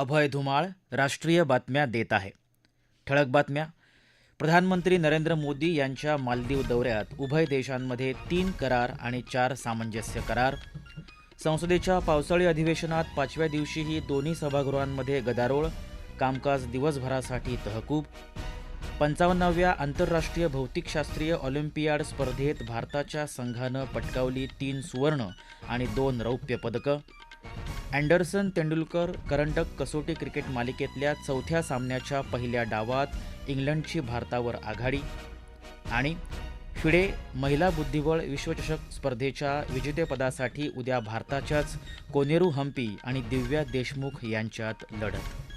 अभय धुमाळ राष्ट्रीय बातम्या देत आहे. ठळक बातम्या. प्रधानमंत्री नरेंद्र मोदी यांच्या मालदीव दौऱ्यात उभय देशांमध्ये तीन करार आणि चार सामंजस्य करार. संसदेच्या पावसाळी अधिवेशनात पाचव्या दिवशीही दोन्ही सभागृहांमध्ये गदारोळ कामकाज दिवसभरासाठी तहकूब. पंचावन्नाव्या आंतरराष्ट्रीय भौतिकशास्त्रीय ऑलिम्पियाड स्पर्धेत भारताच्या संघानं पटकावली तीन सुवर्ण आणि दोन रौप्य पदकं. अँडरसन तेंडुलकर करंडक कसोटी क्रिकेट मालिकेतल्या चौथ्या सामन्याच्या पहिल्या डावात इंग्लंडची भारतावर आघाडी आणि फिडे महिला बुद्धिबळ विश्वचषक स्पर्धेच्या विजेतेपदासाठी उद्या भारताच्याच कोनेरू हम्पी आणि दिव्या देशमुख यांच्यात लढत.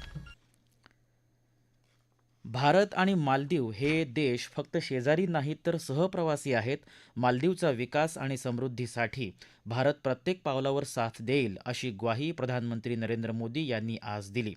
भारत आणि मालदीव हे देश फक्त शेजारी नाहीत तर सहप्रवासी आहेत. मालदीवचा विकास आणि समृद्धीसाठी भारत प्रत्येक पावलावर साथ देईल अशी ग्वाही प्रधानमंत्री नरेंद्र मोदी यांनी आज दिली.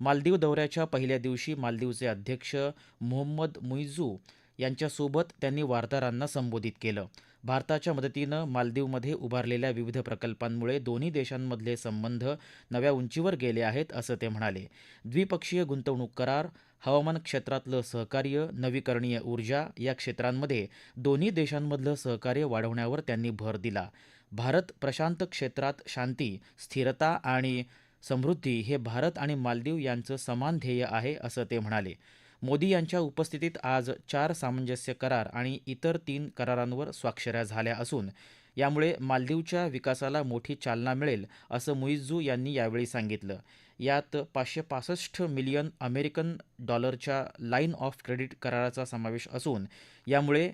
मालदीव दौऱ्याच्या पहिल्या दिवशी मालदीवचे अध्यक्ष मोहम्मद मुइझू यांच्यासोबत त्यांनी वार्ताहरांना संबोधित केलं. भारताच्या मदतीनं मालदीवमध्ये उभारलेल्या विविध प्रकल्पांमुळे दोन्ही देशांमधले संबंध नव्या उंचीवर गेले आहेत असं ते म्हणाले. द्विपक्षीय गुंतवणूक करार हवामान क्षेत्रातलं सहकार्य नवीकरणीय ऊर्जा या क्षेत्रांमध्ये दोन्ही देशांमधलं सहकार्य वाढवण्यावर त्यांनी भर दिला. भारत प्रशांत क्षेत्रात शांती स्थिरता आणि समृद्धी हे भारत आणि मालदीव यांचं समान ध्येय आहे असं ते म्हणाले. मोदी यांच्या उपस्थितीत आज चार सामंजस्य करार आणि इतर तीन करारांवर स्वाक्षऱ्या झाल्या असून यामुळे मालदीवच्या विकासाला मोठी चालना मिळेल असं मुईझू यांनी यावेळी सांगितलं. यात पाचशे पासष्ट मिलियन अमेरिकन डॉलरच्या लाईन ऑफ क्रेडिट कराराचा समावेश असून यामुळे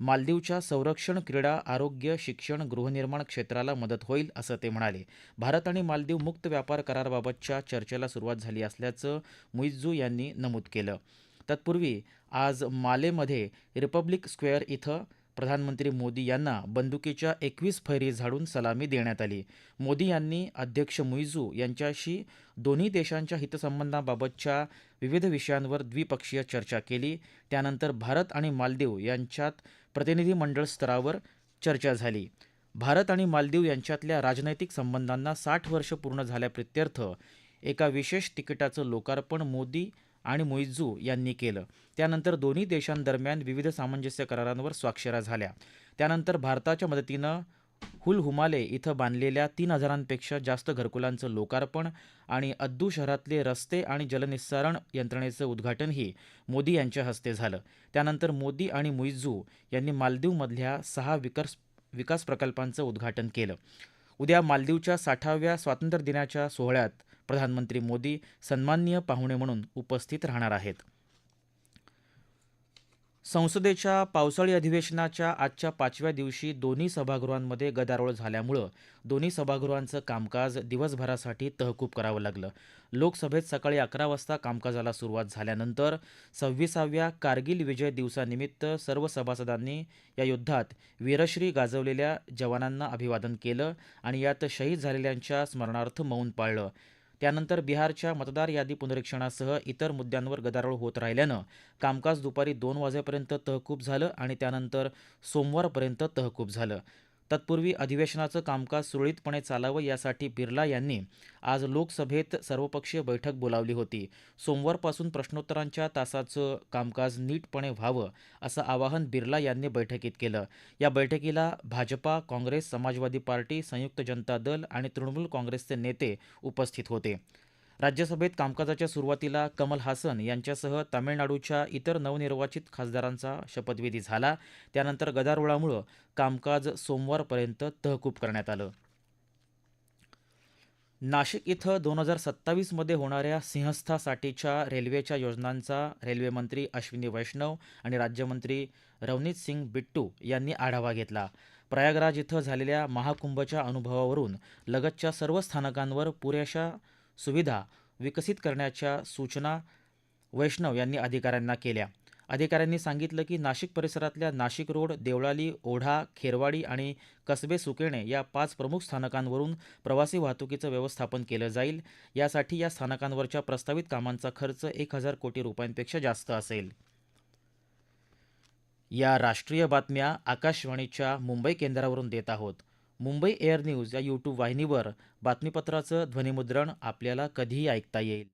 मालदीवच्या संरक्षण क्रीडा आरोग्य शिक्षण गृहनिर्माण क्षेत्राला मदत होईल असं ते म्हणाले. भारत आणि मालदीव मुक्त व्यापार कराराबाबतच्या चर्चेला सुरुवात झाली असल्याचं मुईझू यांनी नमूद केलं. तत्पूर्वी आज मालेमध्ये रिपब्लिक स्क्वेअर इथं प्रधानमंत्री मोदी यांना बंदुकीच्या एकवीस फैरी झाडून सलामी देण्यात आली. मोदी यांनी अध्यक्ष मुइझू यांच्याशी दोन्ही देशांच्या हितसंबंधांबाबतच्या विविध विषयांवर द्विपक्षीय चर्चा केली. त्यानंतर भारत आणि मालदीव यांच्यात प्रतिनिधीमंडळ स्तरावर चर्चा झाली. भारत आणि मालदीव यांच्यातल्या राजनैतिक संबंधांना साठ वर्ष पूर्ण झाल्याप्रित्यर्थ एका विशेष तिकिटाचं लोकार्पण मोदी आणि मुइझू यांनी केलं. त्यानंतर दोन्ही देशांदरम्यान विविध सामंजस्य करारांवर स्वाक्षऱ्या झाल्या. त्यानंतर भारताच्या मदतीनं हुल हुमाले इथं बांधलेल्या तीन हजारांपेक्षा जास्त घरकुलांचं लोकार्पण आणि अद्दू शहरातले रस्ते आणि जलनिस्सारण यंत्रणेचं उद्घाटनही मोदी यांच्या हस्ते झालं. त्यानंतर मोदी आणि मुइझू यांनी मालदीवमधल्या सहा विकास विकास प्रकल्पांचं उद्घाटन केलं. उद्या मालदीवच्या साठाव्या स्वातंत्र्य दिनाच्या सोहळ्यात प्रधानमंत्री मोदी सन्माननीय पाहुणे म्हणून उपस्थित राहणार आहेत. संसदेच्या पावसाळी अधिवेशनाच्या आजच्या पाचव्या दिवशी दोन्ही सभागृहांमध्ये गदारोळ झाल्यामुळं दोन्ही सभागृहांचं कामकाज दिवसभरासाठी तहकूब करावं लागलं. लोकसभेत सकाळी अकरा वाजता कामकाजाला सुरुवात झाल्यानंतर सव्वीसाव्या कारगिल विजय दिवसानिमित्त सर्व सभासदांनी या युद्धात वीरश्री गाजवलेल्या जवानांना अभिवादन केलं आणि यात शहीद झालेल्यांच्या स्मरणार्थ मौन पाळलं. त्यानंतर बिहारच्या मतदार यादी पुनरीक्षणासह इतर मुद्द्यांवर गदारोळ होत राहिल्यानं कामकाज दुपारी दोन वाजेपर्यंत तहकूब झालं आणि त्यानंतर सोमवारपर्यंत तहकूब झालं. तत्पूर्वी अधिवेशनाचं कामकाज सुरळीतपणे चालावं यासाठी बिर्ला यांनी आज लोकसभेत सर्वपक्षीय बैठक बोलावली होती. सोमवारपासून प्रश्नोत्तरांच्या तासाचं कामकाज नीटपणे व्हावं असं आवाहन बिर्ला यांनी बैठकीत केलं. या बैठकीला भाजपा काँग्रेस समाजवादी पार्टी संयुक्त जनता दल आणि तृणमूल काँग्रेसचे नेते उपस्थित होते. राज्यसभेत कामकाजाच्या सुरुवातीला कमल हासन यांच्यासह तामिळनाडूच्या इतर नवनिर्वाचित खासदारांचा शपथविधी झाला. त्यानंतर गदारोळामुळं कामकाज सोमवारपर्यंत तहकूब करण्यात आलं. नाशिक इथं दोन हजार सत्तावीसमध्ये होणाऱ्या सिंहस्थासाठीच्या रेल्वेच्या योजनांचा रेल्वेमंत्री अश्विनी वैष्णव आणि राज्यमंत्री रवनीत सिंग बिट्टू यांनी आढावा घेतला. प्रयागराज इथं झालेल्या महाकुंभच्या अनुभवावरून लगतच्या सर्व स्थानकांवर पुरेशा सुविधा विकसित करण्याच्या सूचना वैष्णव यांनी अधिकाऱ्यांना केल्या. अधिकाऱ्यांनी सांगितलं की नाशिक परिसरातल्या नाशिक रोड देवळाली ओढा खेरवाडी आणि कसबे सुकेणे या पाच प्रमुख स्थानकांवरून प्रवासी वाहतुकीचं व्यवस्थापन केलं जाईल. यासाठी या स्थानकांवरच्या प्रस्तावित कामांचा खर्च एक हजार कोटी रुपयांपेक्षा जास्त असेल. या राष्ट्रीय बातम्या आकाशवाणीच्या मुंबई केंद्रावरून देत आहोत. मुंबई एअर न्यूज या यूट्यूब वाहिनीवर बातमीपत्राचं ध्वनिमुद्रण आपल्याला कधीही ऐकता येईल.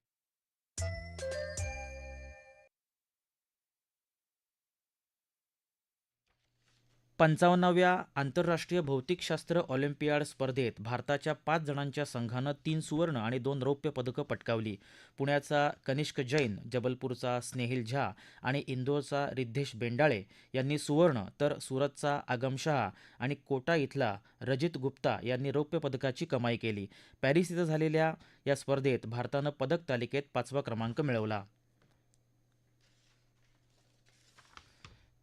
पंचावन्नाव्या आंतरराष्ट्रीय भौतिकशास्त्र ऑलिम्पियाड स्पर्धेत भारताच्या पाच जणांच्या संघानं तीन सुवर्ण आणि दोन रौप्य पदकं पटकावली. पुण्याचा कनिष्क जैन जबलपूरचा स्नेहिल झा आणि इंदोरचा रिद्धेश बेंडाळे यांनी सुवर्ण तर सुरतचा आगम शहा आणि कोटा इथला रजित गुप्ता यांनी रौप्य पदकाची कमाई केली. पॅरिस इथं झालेल्या या स्पर्धेत भारतानं पदक तालिकेत पाचवा क्रमांक मिळवला.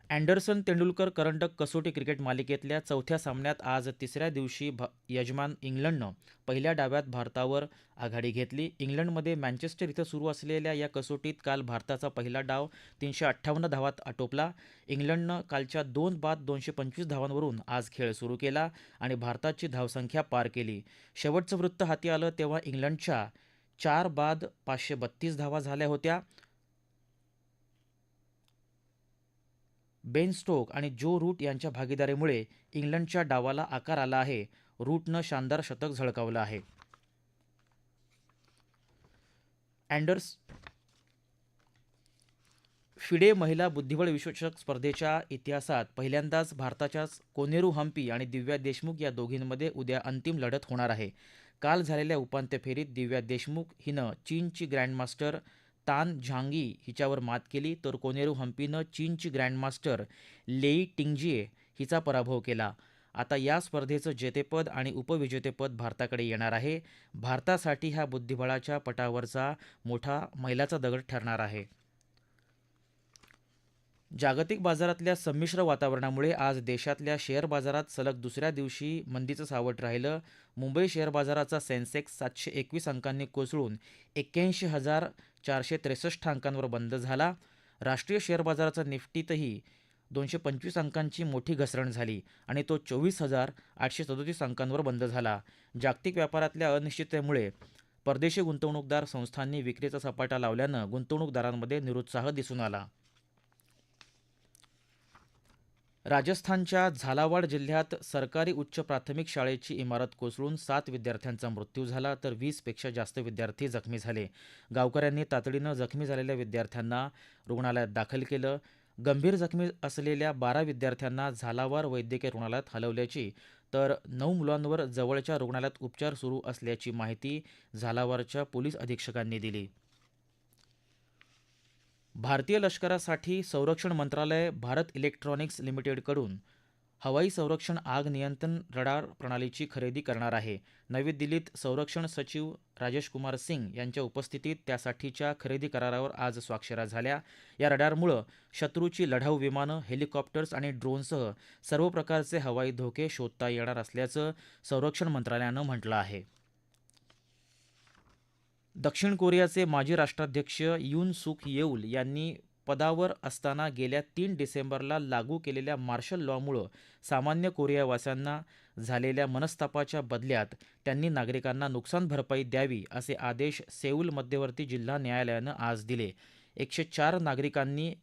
अँडरसन तेंडुलकर करंडक कसोटी क्रिकेट मालिकेतल्या चौथ्या सामन्यात आज तिसऱ्या दिवशी भ यजमान इंग्लंडनं पहिल्या डाव्यात भारतावर आघाडी घेतली. इंग्लंडमध्ये मँचेस्टर इथं सुरू असलेल्या या कसोटीत काल भारताचा पहिला डाव तीनशे अठ्ठावन्न धावात आटोपला. इंग्लंडनं कालच्या दोन बाद दोनशे पंचवीस धावांवरून आज खेळ सुरू केला आणि भारताची धावसंख्या पार केली. शेवटचं वृत्त हाती आलं तेव्हा इंग्लंडच्या चार बाद पाचशे बत्तीस धावा झाल्या होत्या. बेन स्टोक आणि जो रूट यांच्या भागीदारीमुळे इंग्लंडच्या डावाला आकार आला आहे रूटनं शानदार शतक झळकावलं आहे. अँडर्स फिडे महिला बुद्धिबळ विश्वचषक स्पर्धेच्या इतिहासात पहिल्यांदाच भारताच्याच कोनेरू हम्पी आणि दिव्या देशमुख या दोघींमध्ये उद्या अंतिम लढत होणार आहे. काल झालेल्या उपांत्य फेरीत दिव्या देशमुख हिनं चीनची ग्रँडमास्टर तान झांगी हिच्यावर मात केली तर कोनेरू हम्पीनं चीनची ग्रँडमास्टर लेई टिंगजिए हिचा पराभव केला. आता या स्पर्धेचं जेतेपद आणि उपविजेतेपद भारताकडे येणार आहे. भारतासाठी हा बुद्धिबळाच्या पटावरचा मोठा मैलाचा दगड ठरणार आहे. जागतिक बाजारातल्या संमिश्र वातावरणामुळे आज देशातल्या शेअर बाजारात सलग दुसऱ्या दिवशी मंदीचं सावट राहिलं. मुंबई शेअर बाजाराचा सेन्सेक्स सातशे एकवीस अंकांनी कोसळून एक्क्याऐंशी हजार चारशे त्रेसष्ट अंकांवर बंद झाला. राष्ट्रीय शेअर बाजाराचा निफ्टीतही दोनशे पंचवीस अंकांची मोठी घसरण झाली आणि तो चोवीस हजार आठशे सदोतीस अंकांवर बंद झाला. जागतिक व्यापारातल्या अनिश्चिततेमुळे परदेशी गुंतवणूकदार संस्थांनी विक्रीचा सपाटा लावल्यानं गुंतवणूकदारांमध्ये निरुत्साह दिसून आला. राजस्थानच्या झालावाड जिल्ह्यात सरकारी उच्च प्राथमिक शाळेची इमारत कोसळून सात विद्यार्थ्यांचा मृत्यू झाला तर वीसपेक्षा जास्त विद्यार्थी जखमी झाले. गावकऱ्यांनी तातडीनं जखमी झालेल्या विद्यार्थ्यांना रुग्णालयात दाखल केलं. गंभीर जखमी असलेल्या बारा विद्यार्थ्यांना झालावार वैद्यकीय रुग्णालयात हलवल्याची तर नऊ मुलांवर जवळच्या रुग्णालयात उपचार सुरू असल्याची माहिती झालावारच्या पोलीस अधीक्षकांनी दिली. भारतीय लष्करासाठी संरक्षण मंत्रालय भारत इलेक्ट्रॉनिक्स लिमिटेडकडून हवाई संरक्षण आग नियंत्रण रडार प्रणालीची खरेदी करणार आहे. नवी दिल्लीत संरक्षण सचिव राजेश कुमार सिंग यांच्या उपस्थितीत त्यासाठीच्या खरेदी करारावर आज स्वाक्षऱ्या झाल्या. या रडारमुळं शत्रूची लढाऊ विमानं हेलिकॉप्टर्स आणि ड्रोनसह सर्व प्रकारचे हवाई धोके शोधता येणार असल्याचं संरक्षण मंत्रालयानं म्हटलं आहे. दक्षिण कोरियाचे माजी राष्ट्राध्यक्ष युन सुक येऊल यांनी पदावर असताना गेल्या तीन डिसेंबरला लागू केलेल्या मार्शल लॉमुळं सामान्य कोरियावासियांना झालेल्या मनस्तापाच्या बदल्यात त्यांनी नागरिकांना नुकसान भरपाई द्यावी असे आदेश सेऊल मध्यवर्ती जिल्हा न्यायालयानं आज दिले. एकशे चार नागरिकांनी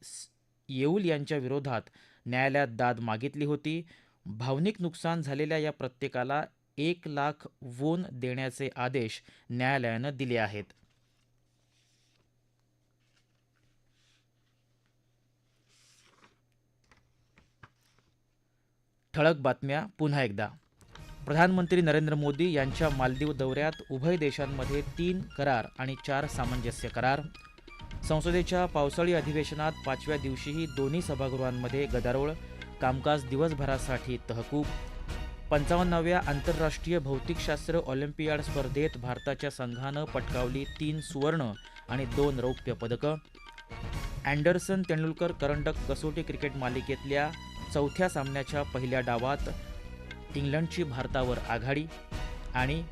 येऊल यांच्या विरोधात न्यायालयात दाद मागितली होती. भावनिक नुकसान झालेल्या या प्रत्येकाला एक लाख वोन देण्याचे आदेश न्यायालयानं दिले आहेत. ठळक बातम्या पुन्हा एकदा. प्रधानमंत्री नरेंद्र मोदी यांच्या मालदीव दौऱ्यात उभय देशांमध्ये तीन करार आणि चार सामंजस्य करार. संसदेच्या पावसाळी अधिवेशनात पाचव्या दिवशीही दोन्ही सभागृहांमध्ये गदारोळ कामकाज दिवसभरासाठी तहकूब पंचावन्नाव्या आंतरराष्ट्रीय भौतिकशास्त्र ऑलिम्पियाड स्पर्धेत भारताच्या संघानं पटकावली तीन सुवर्ण आणि दोन रौप्य पदकं. अँडरसन तेंडुलकर करंडक कसोटी क्रिकेट मालिकेतल्या चौथ्या सामन्याच्या पहिल्या डावात इंग्लंडची भारतावर आघाडी आणि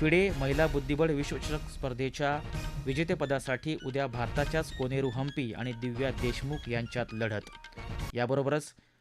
फिडे महिला बुद्धिबळ विश्वचषक स्पर्धेच्या विजेतेपदासाठी उद्या भारताच्याच कोनेरू हम्पी आणि दिव्या देशमुख यांच्यात लढत. याबरोबरच